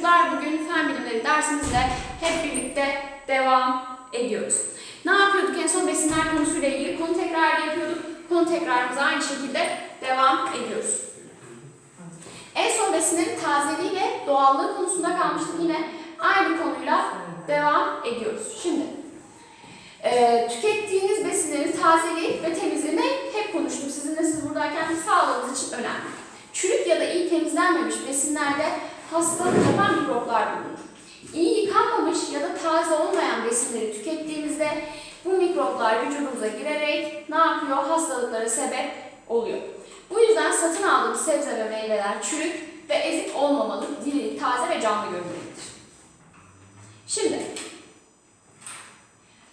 çocuklar bugün fen bilimleri dersimizle hep birlikte devam ediyoruz. Ne yapıyorduk en son besinler konusuyla ilgili konu tekrarı yapıyorduk. Konu tekrarımıza aynı şekilde devam ediyoruz. En son besinlerin tazeliği ve doğallığı konusunda kalmıştık yine aynı konuyla devam ediyoruz. Şimdi e, tükettiğiniz besinlerin tazeliği ve temizliğini hep konuştum sizinle siz buradayken sağlığınız için önemli. Çürük ya da iyi temizlenmemiş besinlerde hastalık yapan mikroplar bulunur. İyi yıkanmamış ya da taze olmayan besinleri tükettiğimizde bu mikroplar vücudumuza girerek ne yapıyor? Hastalıklara sebep oluyor. Bu yüzden satın aldığımız sebze ve meyveler çürük ve ezik olmamalı, diri, taze ve canlı görünmelidir. Şimdi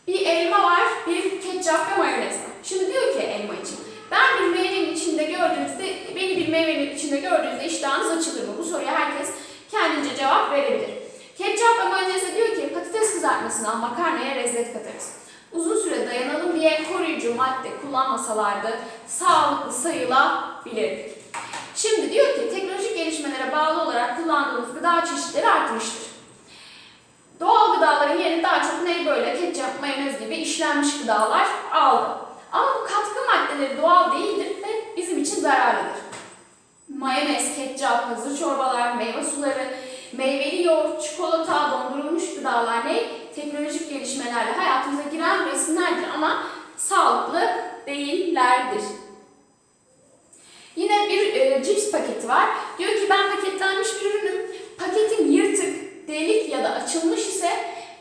bir elma var, bir ketçap ve mayonez var. Şimdi diyor ki elma için, ben bir meyvenin içinde gördüğünüzde, beni bir meyvenin içinde gördüğünüzde iştahınız açılır mı? Bu soruya herkes kendince cevap verebilir. Ketçap ve mayonezde diyor ki patates kızartmasından makarnaya lezzet katarız. Uzun süre dayanalım diye koruyucu madde kullanmasalardı sağlıklı sayılabilirdik. Şimdi diyor ki teknolojik gelişmelere bağlı olarak kullandığımız gıda çeşitleri artmıştır. Doğal gıdaların yerini daha çok ne böyle ketçap, mayonez gibi işlenmiş gıdalar aldı. Ama bu katkı maddeleri doğal değildir ve bizim için zararlıdır. Mayonez, ketçap, hazır çorbalar, meyve suları, meyveli yoğurt, çikolata, dondurulmuş gıdalar ne? Teknolojik gelişmelerle hayatımıza giren besinlerdir ama sağlıklı değillerdir. Yine bir e, cips paketi var. Diyor ki ben paketlenmiş bir ürünüm. Paketim yırtık, delik ya da açılmış ise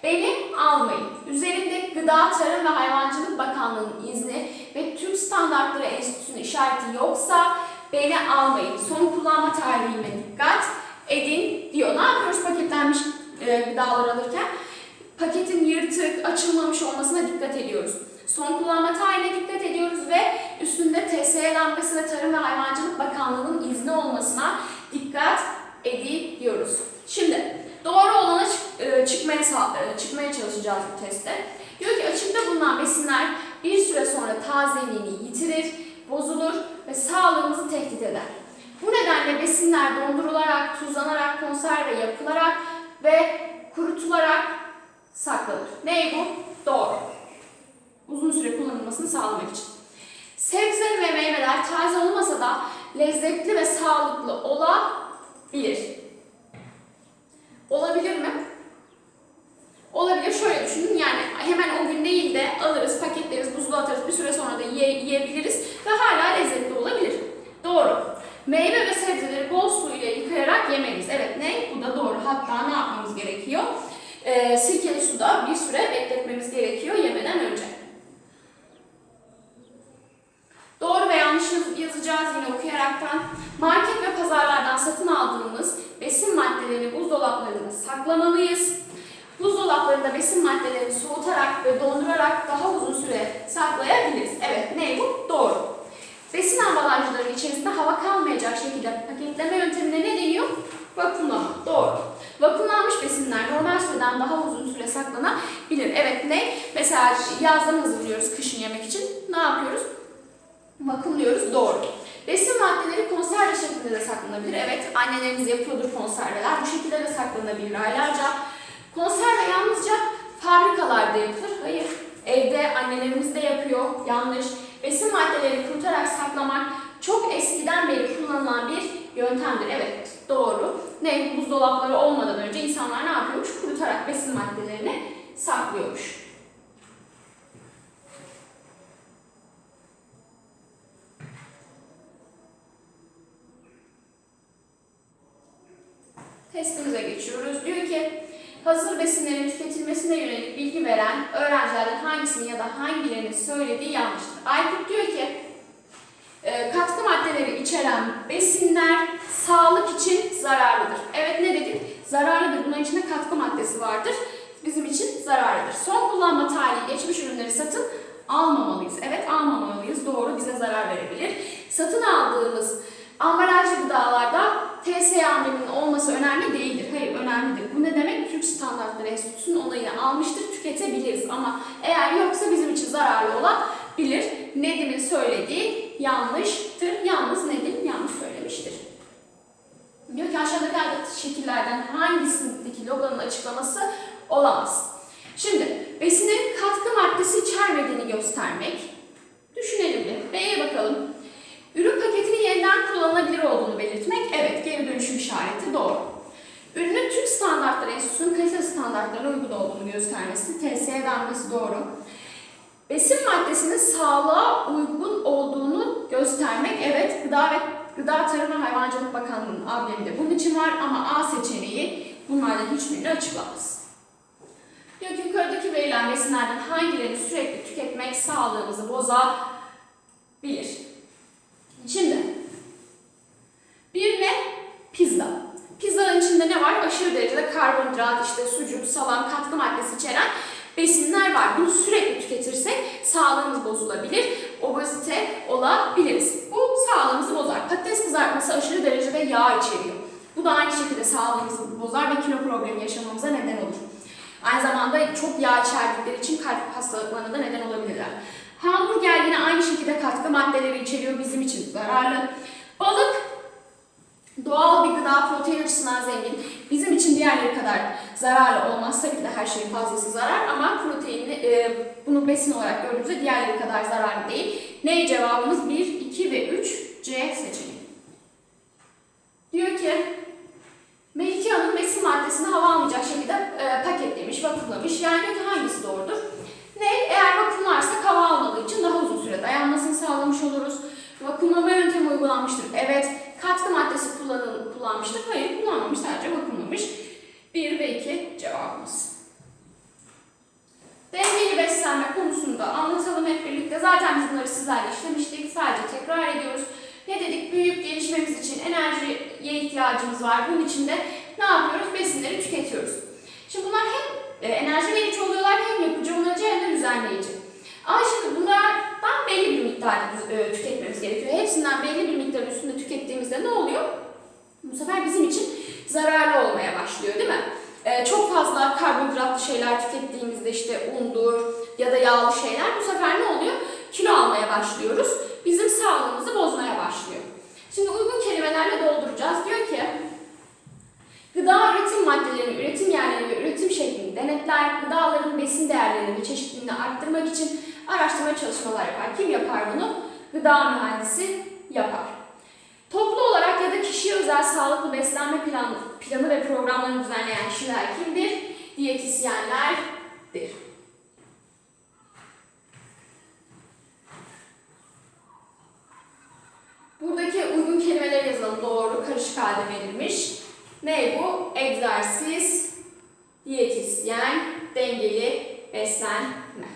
beni almayın. Üzerinde Gıda, Tarım ve Hayvancılık Bakanlığı'nın izni ve Türk Standartları Enstitüsü'nün işareti yoksa beni almayın. Son kullanma tarihime dikkat edin diyor. Ne yapıyoruz paketlenmiş e, gıdalar alırken? Paketin yırtık, açılmamış olmasına dikkat ediyoruz. Son kullanma tarihine dikkat ediyoruz ve üstünde TSE lambası ve Tarım ve Hayvancılık Bakanlığı'nın izni olmasına dikkat ediyoruz. Şimdi doğru olana e, çıkmaya, e, çıkmaya çalışacağız bu testte. Diyor ki açıkta bulunan besinler bir süre sonra tazeliğini yitirir, tehdit eder. Bu nedenle besinler dondurularak, tuzlanarak, konserve yapılarak ve kurutularak saklanır. Ney bu? Doğru. Uzun süre kullanılmasını sağlamak için. Sebze ve meyveler taze olmasa da lezzetli ve sağlıklı olabilir. Olabilir mi? Olabilir. Şöyle düşünün yani hemen o gün değil de alırız, paketleriz, buzluğa atarız, bir süre sonra da yiye- yiyebiliriz ve hala lezzetli olabilir. Doğru. Meyve ve sebzeleri bol su ile yıkayarak yemeliyiz. Evet ne? Bu da doğru. Hatta ne yapmamız gerekiyor? Ee, sirkeli suda bir süre bekletmemiz gerekiyor yemeden önce. Doğru ve yanlış yaz- yazacağız yine okuyaraktan. Market ve pazarlardan satın aldığımız besin maddelerini buzdolaplarında saklamalıyız. Buzdolaplarında besin maddelerini soğutarak ve dondurarak daha uzun süre saklayabiliriz. Evet, ne bu? Doğru. Besin ambalajlarının içerisinde hava kalmayacak şekilde paketleme yöntemine ne deniyor? Vakumlama. Doğru. Vakumlanmış besinler normal süreden daha uzun süre saklanabilir. Evet ne? Mesela yazdan hazırlıyoruz kışın yemek için. Ne yapıyoruz? Vakumluyoruz. Doğru. Besin maddeleri konserve şeklinde de saklanabilir. Evet annelerimiz yapıyordur konserveler. Bu şekilde de saklanabilir aylarca. Konserve yalnızca fabrikalarda yapılır. Hayır. Evde annelerimiz de yapıyor. Yanlış. Besin maddelerini kurutarak saklamak çok eskiden beri kullanılan bir yöntemdir. Evet, doğru. Ne? Buzdolapları olmadan önce insanlar ne yapıyormuş? Kurutarak besin maddelerini saklıyormuş. Testimize geçiyoruz. Diyor ki hazır besinlerin tüketilmesine yönelik bilgi veren öğrencilerden hangisini ya da hangilerini söylediği yanlıştır. Aykut diyor ki e, katkı maddeleri içeren besinler sağlık için zararlıdır. Evet ne dedik? Zararlıdır. Bunun içinde katkı maddesi vardır. Bizim için zararlıdır. Son kullanma tarihi geçmiş ürünleri satın almamalıyız. Evet almamalıyız. Doğru bize zarar verebilir. Satın aldığımız ambalajlı gıdalarda TSE ambleminin olması önemli değildir. Hayır önemlidir. Bu ne demek? Türk Standartları Enstitüsü'nün onayını almıştır. Tüketebiliriz ama eğer yoksa bizim için zararlı olabilir. Nedim'in söylediği yanlıştır. Yalnız Nedim yanlış söylemiştir. Diyor ki aşağıdaki şekillerden hangisindeki logonun açıklaması olamaz. Şimdi besinin katkı maddesi içermediğini göstermek. Düşünelim bir. B'ye bakalım. Ürün paketinin yeniden kullanılabilir olduğunu belirtmek. Evet, geri dönüşüm işareti doğru. Ürünün Türk Standartları Enstitüsü'nün kalite standartlarına uygun olduğunu göstermesi, TSE denmesi doğru. Besin maddesinin sağlığa uygun olduğunu göstermek, evet, Gıda ve Gıda Tarım ve Hayvancılık Bakanlığı'nın ambleminde bunun için var ama A seçeneği bunlardan hiçbirini açıklamaz. Diyor ki yukarıdaki verilen besinlerden hangilerini sürekli tüketmek sağlığımızı bozabilir? Şimdi bir ne? Pizza. Pizzanın içinde ne var? Aşırı derecede karbonhidrat, işte sucuk, salam, katkı maddesi içeren besinler var. Bunu sürekli tüketirsek sağlığımız bozulabilir, obezite olabiliriz. Bu sağlığımızı bozar. Patates kızartması aşırı derecede yağ içeriyor. Bu da aynı şekilde sağlığımızı bozar ve kilo problemi yaşamamıza neden olur. Aynı zamanda çok yağ içerdikleri için kalp hastalıklarına da neden olabilirler. Hamburger yine aynı şekilde katkı maddeleri içeriyor bizim için zararlı. Balık doğal bir gıda protein açısından zengin. Bizim için diğerleri kadar zararlı olmaz. Tabii ki de her şeyin fazlası zarar ama proteini e, bunu besin olarak gördüğümüzde diğerleri kadar zararlı değil. Ne cevabımız? 1, 2 ve 3 C seçeneği. Diyor ki Melike Hanım besin maddesini hava almayacak şekilde e, paketlemiş, vakumlamış. Yani diyor hangisi doğrudur? Ne? Eğer vakumlarsak hava almadığı için daha uzun süre dayanmasını sağlamış oluruz. Vakumlama yöntemi uygulanmıştır. Evet. Katkı maddesi kullanıl kullanmıştır. Hayır kullanmamış. Sadece vakumlamış. 1 ve 2 cevabımız. Dengeli beslenme konusunda anlatalım hep birlikte. Zaten biz bunları sizlerle işlemiştik. Sadece tekrar ediyoruz. Ne dedik? Büyüyüp gelişmemiz için enerjiye ihtiyacımız var. Bunun için de ne yapıyoruz? Besinleri tüketiyoruz. Şimdi bunlar hem e, enerji verici oluyorlar hem yapıcı onarıcı hem de düzenleyici. Ama şimdi bunlardan belli bir miktarda e, tüketmemiz gerekiyor. Hepsinden belli bir miktarın üstünde tükettiğimizde ne oluyor? Bu sefer bizim için zararlı olmaya başlıyor değil mi? E, çok fazla karbonhidratlı şeyler tükettiğimizde işte undur ya da yağlı şeyler bu sefer ne oluyor? Kilo almaya başlıyoruz. Bizim sağlığımızı bozmaya başlıyor. Şimdi uygun kelimelerle dolduracağız. Diyor ki Gıda üretim maddelerinin üretim yerleri ve üretim şeklini denetler, gıdaların besin değerlerini ve çeşitliliğini arttırmak için araştırma çalışmalar yapar. Kim yapar bunu? Gıda mühendisi yapar. Toplu olarak ya da kişiye özel sağlıklı beslenme planı, planı ve programlarını düzenleyen kişiler kimdir? Diyetisyenlerdir. Buradaki uygun kelimeleri yazalım. Doğru, karışık halde verilmiş. Ne bu? Egzersiz, diyetisyen, dengeli beslenme.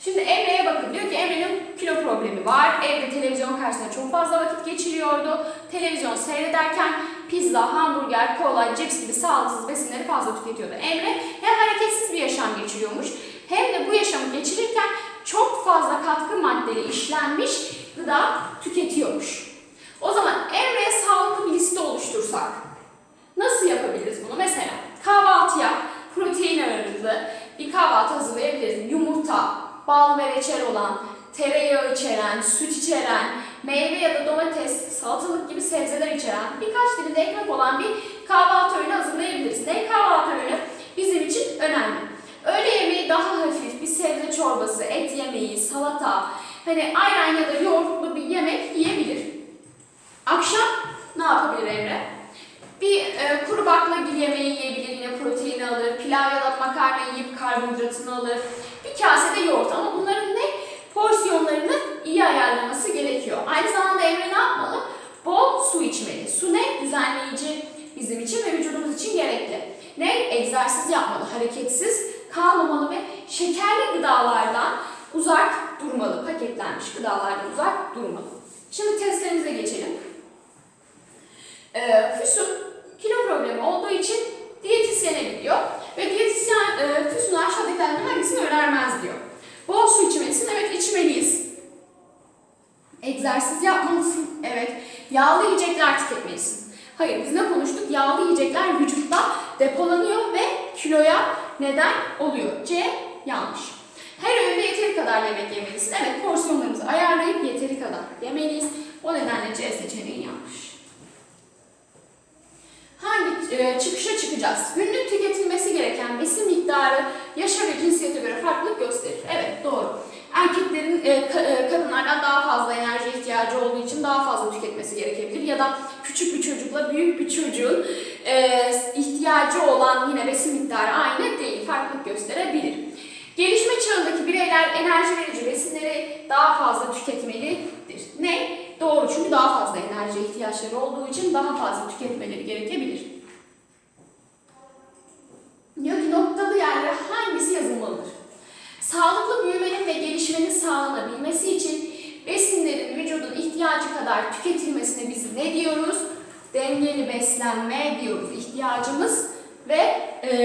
Şimdi Emre'ye bakın. Diyor ki Emre'nin kilo problemi var. Evde televizyon karşısında çok fazla vakit geçiriyordu. Televizyon seyrederken pizza, hamburger, kola, cips gibi sağlıksız besinleri fazla tüketiyordu. Emre hem hareketsiz bir yaşam geçiriyormuş hem de bu yaşamı geçirirken çok fazla katkı maddeli işlenmiş gıda tüketiyormuş. O zaman Emre'ye sağlıklı bir liste oluştursak nasıl yapabiliriz bunu? Mesela kahvaltıya protein ağırlıklı bir kahvaltı hazırlayabiliriz. Yumurta, bal ve reçel olan, tereyağı içeren, süt içeren, meyve ya da domates, salatalık gibi sebzeler içeren, birkaç dilim de ekmek olan bir kahvaltı öğünü hazırlayabiliriz. Ne kahvaltı öğünü bizim için önemli. Öğle yemeği daha hafif, bir sebze çorbası, et yemeği, salata, hani ayran ya da yoğurtlu bir yemek yiyebilir. Akşam ne yapabilir Emre? Bir e, kuru baklagil yemeği yiyebilir, yine proteini alır, pilav ya da makarna yiyip karbonhidratını alır. Bir kase de yoğurt ama bunların? Porsiyonlarını iyi ayarlaması gerekiyor. Aynı zamanda Emre ne yapmalı? Bol su içmeli. Su ne? Düzenleyici bizim için ve vücudumuz için gerekli. Ne? Egzersiz yapmalı, hareketsiz kalmamalı ve şekerli gıdalardan uzak durmalı. Paketlenmiş gıdalardan uzak durmalı. Şimdi testlerimize geçelim. Ee, Füsun kilo problemi olduğu için diyetisyene gidiyor ve diyetisyen e, Füsun'a aşağıdakilerden hangisini önermez diyor. Bol su içmelisin, evet içmeliyiz. Egzersiz yapmalısın, evet. Yağlı yiyecekler tüketmelisin. Hayır, biz ne konuştuk? Yağlı yiyecekler vücutta depolanıyor ve kiloya neden oluyor. C yanlış. Her öğünde yeteri kadar yemek yemelisin. Evet, porsiyonlarımızı ayarlayıp yeteri kadar yemeliyiz. O nedenle C seçeneği yanlış. Hangi e, çıkışa çıkacağız? Günlük tüketilmesi gereken besin miktarı yaşa ve cinsiyete göre farklılık gösterir. Evet doğru. Erkeklerin e, ka- e, kadınlardan daha fazla enerji Ya da küçük bir çocukla büyük bir çocuğun e, ihtiyacı olan yine besin miktarı aynı değil. Farklılık gösterebilir. Gelişme çağındaki bireyler enerji verici besinleri daha fazla tüketmelidir. Ne? Doğru çünkü daha fazla enerji ihtiyaçları olduğu için daha fazla tüketmeleri gerekebilir. Diyor ki noktalı yerlere hangisi yazılmalıdır? Sağlıklı büyümenin ve gelişmenin sağlanabilmesi için besinlerin vücudun ihtiyacı kadar tüketilmesine biz ne diyoruz? Dengeli beslenme diyoruz. İhtiyacımız ve e,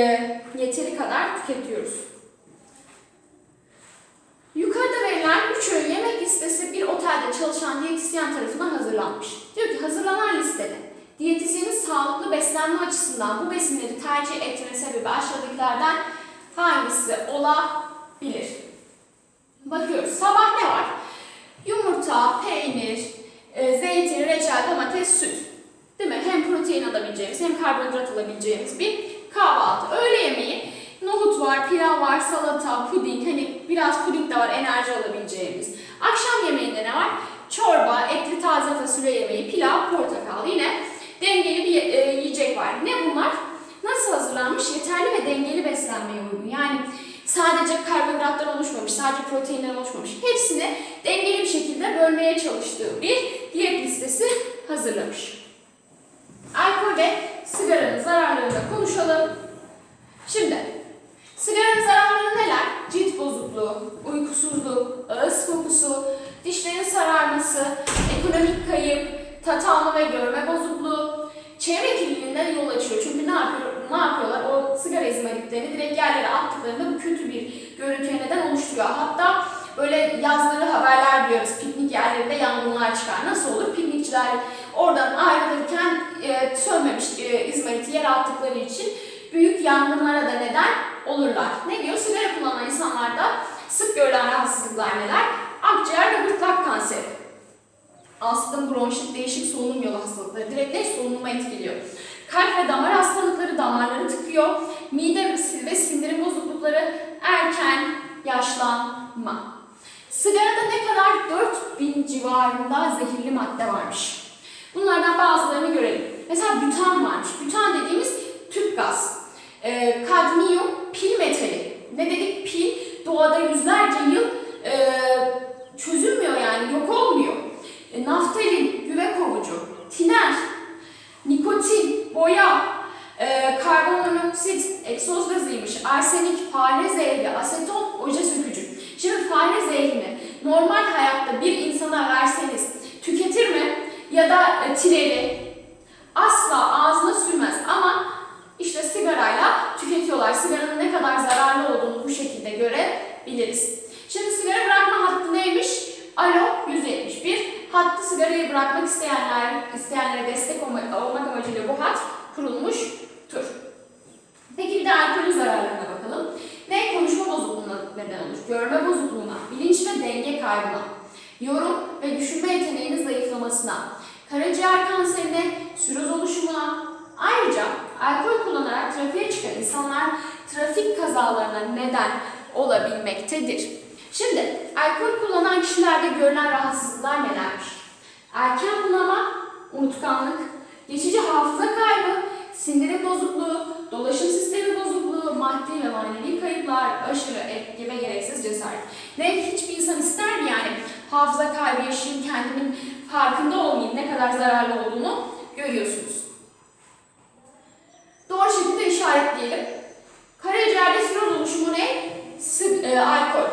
yeteri kadar tüketiyoruz. Yukarıda verilen üç öğün yemek listesi bir otelde çalışan diyetisyen tarafından hazırlanmış. Diyor ki hazırlanan listede diyetisyenin sağlıklı beslenme açısından bu besinleri tercih etme sebebi aşağıdakilerden hangisi olabilir? Bakıyoruz. Sabah ne var? Yumurta, peynir, e, zeytin, reçel, domates, süt. Değil mi? Hem protein alabileceğimiz hem karbonhidrat alabileceğimiz bir kahvaltı. Öğle yemeği nohut var, pilav var, salata, puding. Hani biraz puding de var enerji alabileceğimiz. Akşam yemeğinde ne var? Çorba, etli taze fasulye yemeği, pilav, portakal. Yine dengeli bir e, yiyecek var. Ne bunlar? Nasıl hazırlanmış? Yeterli ve dengeli beslenmeye uygun. Yani sadece karbonhidrattan oluşmamış, sadece proteinden oluşmamış. Hepsini dengeli bir şekilde bölmeye çalıştığı bir diyet listesi hazırlamış. Alkol ve sigaranın zararlarını konuşalım. Şimdi, sigaranın zararları neler? Cilt bozukluğu, uykusuzluk, ağız kokusu, dişlerin sararması, ekonomik kayıp, tat alma ve görme bozukluğu, çevre kirliliğinden yol açıyor. Çünkü ne, yapıyor, ne yapıyorlar? O sigara izmaritlerini direkt yerlere attıklarında bu kötü bir görüntüye oluşturuyor. Hatta böyle yazları haberler duyuyoruz. Piknik yerlerinde yangınlar çıkar. Nasıl olur? Piknikçiler oradan ayrılırken e, sönmemiş e, izmariti yere attıkları için büyük yangınlara da neden olurlar. Ne diyor? Sigara kullanan insanlarda sık görülen rahatsızlıklar neler? Akciğer ve gırtlak kanseri. Astım, bronşit, değişik solunum yolu hastalıkları direkt ne solunuma etkiliyor. Kalp ve damar hastalıkları damarları tıkıyor. Mide ve sindirim erken yaşlanma. Sigarada ne kadar 4000 civarında zehirli madde varmış. Bunlardan bazılarını görelim. Mesela bütan varmış. Bütan dediğimiz tüp gaz. Ee, kadmiyum pil metali. Ne dedik? Pil doğada yüzlerce yıl e, çözülmüyor yani yok olmuyor. E, naftalin, güve kovucu, tiner, nikotin, boya, e, karbonmonoksit, egzoz gazıymış, arsenik, fare zehri, aseton, oje sökücü. Şimdi fare zehrini normal hayatta bir insana verseniz tüketir mi? Ya da e, tineri asla ağzına sürmez ama işte sigarayla tüketiyorlar. Sigaranın ne kadar zararlı olduğunu bu şekilde görebiliriz. Şimdi sigara bırakma hattı neymiş? Alo 171. Hattı sigarayı bırakmak isteyenler, isteyenlere destek olma- olmak amacıyla bu hat kurulmuştur. Peki bir de alkolün zararlarına bakalım. Ne? Konuşma bozukluğuna neden olur. Görme bozukluğuna, bilinç ve denge kaybına, yorum ve düşünme yeteneğinin zayıflamasına, karaciğer kanserine, sürüz oluşumuna, ayrıca alkol kullanarak trafiğe çıkan insanlar trafik kazalarına neden olabilmektedir. Şimdi alkol kullanan kişilerde görülen rahatsızlıklar nelermiş? Erken bunama, unutkanlık, geçici hafıza kaybı, sindirim bozukluğu, dolaşım sistemi bozukluğu, maddi ve manevi kayıplar, aşırı etki ve gereksiz cesaret. Ne hiçbir insan ister mi yani hafıza kaybı yaşayayım, kendimin farkında olmayayım ne kadar zararlı olduğunu görüyorsunuz. Doğru şekilde işaretleyelim. Karaciğerde siroz oluşumu ne? Sı- e, alkol.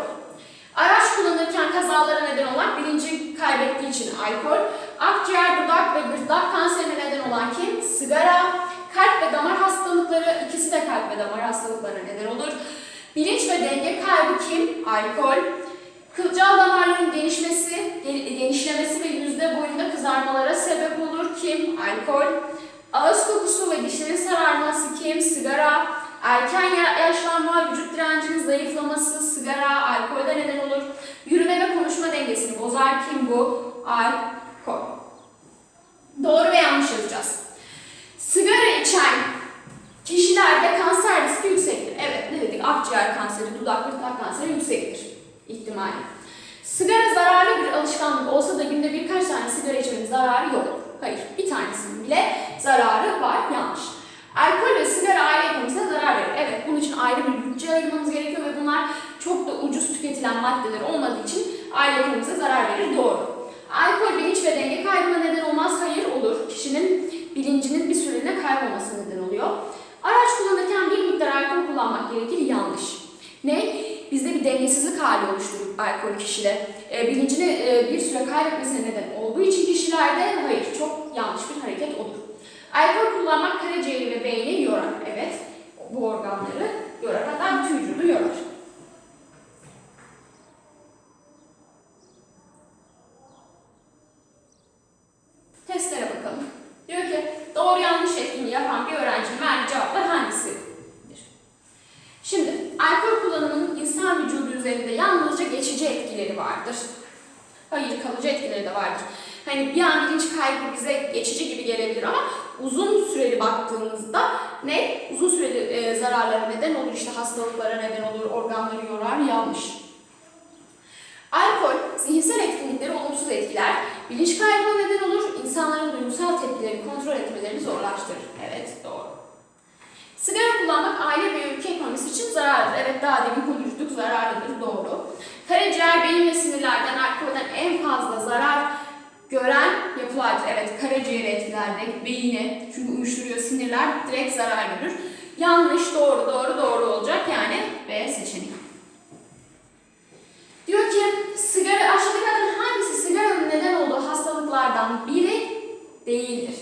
Araç kullanırken kazalara neden olan bilinci kaybettiği için alkol. Akciğer, dudak ve gırtlak kanserine neden olan kim? Sigara. Kalp ve damar hastalıkları, ikisi de kalp ve damar hastalıklarına neden olur. Bilinç ve denge kaybı kim? Alkol. Kılcal damarların genişmesi, ge- genişlemesi ve yüzde boyunda kızarmalara sebep olur. Kim? Alkol. Ağız kokusu ve dişlerin sararması kim? Sigara. Erken ya- yaşlanma, vücut direncinin zayıflaması, sigara, alkolde neden olur. Yürüme ve konuşma dengesini bozar kim bu? Alkol. Doğru ve yanlış yazacağız. Sigara içen kişilerde kanser riski yüksektir. Evet ne dedik? Akciğer kanseri, dudak, gırtlak kanseri yüksektir ihtimali. Sigara zararlı bir alışkanlık olsa da günde birkaç tane sigara içmenin zararı yok. Hayır, bir tanesinin bile zararı var. Yanlış. Alkol ve sigara aile ekonomisine zarar verir. Evet, bunun için ayrı bir bütçe ayırmamız gerekiyor ve bunlar çok da ucuz tüketilen maddeler olmadığı için aile ekonomisine zarar verir. Doğru. Alkol bilinç ve denge kaybına neden olmaz. Hayır olur. Kişinin bilincinin bir süreliğine kaybolması neden oluyor. Araç kullanırken bir miktar alkol kullanmak gerekir. Yanlış. Ne? Dengesizlik hali oluşturur alkol kişide. E, bilincini e, bir süre kaybetmesine neden olduğu için kişilerde hayır çok yanlış bir hareket olur. Alkol kullanmak karaciğeri ve beyni yorar. Evet, bu organları yorar. Hatta bütün vücudu yorar. Testlere bakalım. Diyor ki doğru yanlış etkinliği yapan bir öğrencinin verdiği cevaplar hangisidir? Şimdi alkol kullanımının insan vücudu üzerinde yalnızca geçici etkileri vardır. Hayır kalıcı etkileri de vardır. Hani bir an bilinç kaybı bize geçici gibi gelebilir ama uzun süreli baktığımızda ne? Uzun süreli e, zararlara neden olur, işte hastalıklara neden olur, organları yorar, yanlış. Alkol, zihinsel etkinlikleri olumsuz etkiler, bilinç kaybına neden olur, insanların duygusal tepkileri kontrol etmelerini zorlaştırır. Evet, doğru. Sigara kullanmak aile ve ülke ekonomisi için zararlıdır. Evet, daha demin konuştuk, zararlıdır, doğru. Karaciğer, beyin ve sinirlerden, alkolden en fazla zarar gören yapılardır. Evet, karaciğeri etkiler, beyine, çünkü uyuşturuyor sinirler, direkt zarar görür. Yanlış, doğru, doğru, doğru olacak yani B seçeneği. Diyor ki sigara aşağıdakilerden hangisi sigaranın neden olduğu hastalıklardan biri değildir?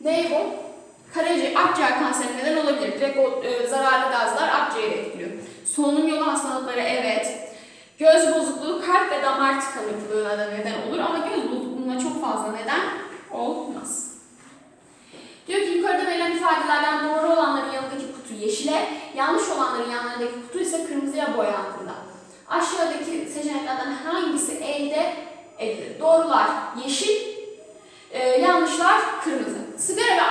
Ne bu? Karaciğer, akciğer kanserine neden olabilir. Direkt o e, zararlı gazlar akciğeri etkiliyor. Solunum yolu hastalıkları evet. Göz bozukluğu kalp ve damar tıkanıklığına da neden olur ama göz bozukluğuna çok fazla neden olmaz. Diyor ki yukarıda verilen ifadelerden doğru olanların yanındaki kutu yeşile, yanlış olanların yanlarındaki kutu ise kırmızıya boyandığında. Aşağıdaki seçeneklerden hangisi elde edilir? Doğrular yeşil, e, yanlışlar kırmızı. Sigara ve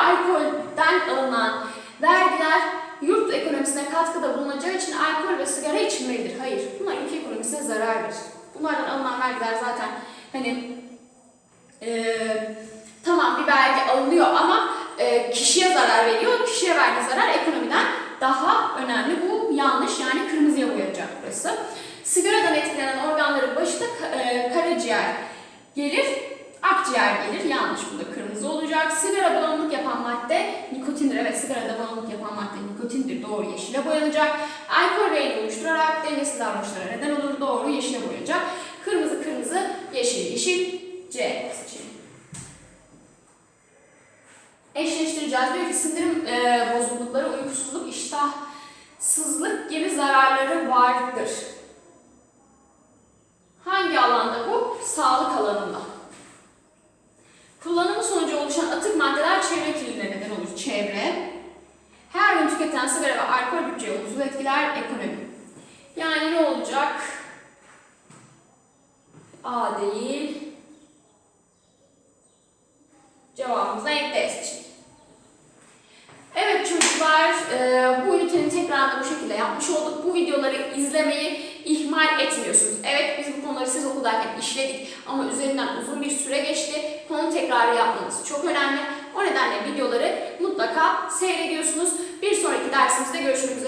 alkolden alınan vergiler yurt ekonomisine katkıda bulunacağı için alkol ve sigara içilmelidir. Hayır, bunlar ülke ekonomisine zarar verir. Bunlardan alınan vergiler zaten hani e, tamam bir vergi alınıyor ama e, kişiye zarar veriyor. Kişiye verdiği zarar ekonomiden daha önemli. Bu yanlış yani kırmızıya boyayacak burası. Sigaradan etkilenen organların başında e, karaciğer gelir, akciğer gelir. Yanlış bu da kırmızı olacak. Sigara bağımlılık yapan madde nikotindir. Evet sigarada bağımlılık yapan madde nikotindir. Doğru yeşile boyanacak. Alkol reyni oluşturarak dengesiz davranışlara neden olur. Doğru yeşile boyanacak. Kırmızı kırmızı, yeşil yeşil, C seçeneği. Eşleştireceğiz. Diyor ki sindirim e, bozuklukları, uykusuzluk, iştahsızlık gibi zararları vardır. Hangi alanda bu? Sağlık alanında. Kullanımı sonucu oluşan atık maddeler çevre kirliliğine neden olur. Çevre. Her gün tüketilen sigara ve alkol bütçeyi olumsuz etkiler. Ekonomi. Yani ne olacak? A değil. Cevabımız renk D seçeneği. Evet çocuklar, e, bu ünitenin tekrarını bu şekilde yapmış olduk. Bu videoları izlemeyi ihmal etmiyorsunuz. Evet biz bu konuları siz okuldayken işledik ama üzerinden uzun bir süre geçti. Konu tekrarı yapmanız çok önemli. O nedenle videoları mutlaka seyrediyorsunuz. Bir sonraki dersimizde görüşmek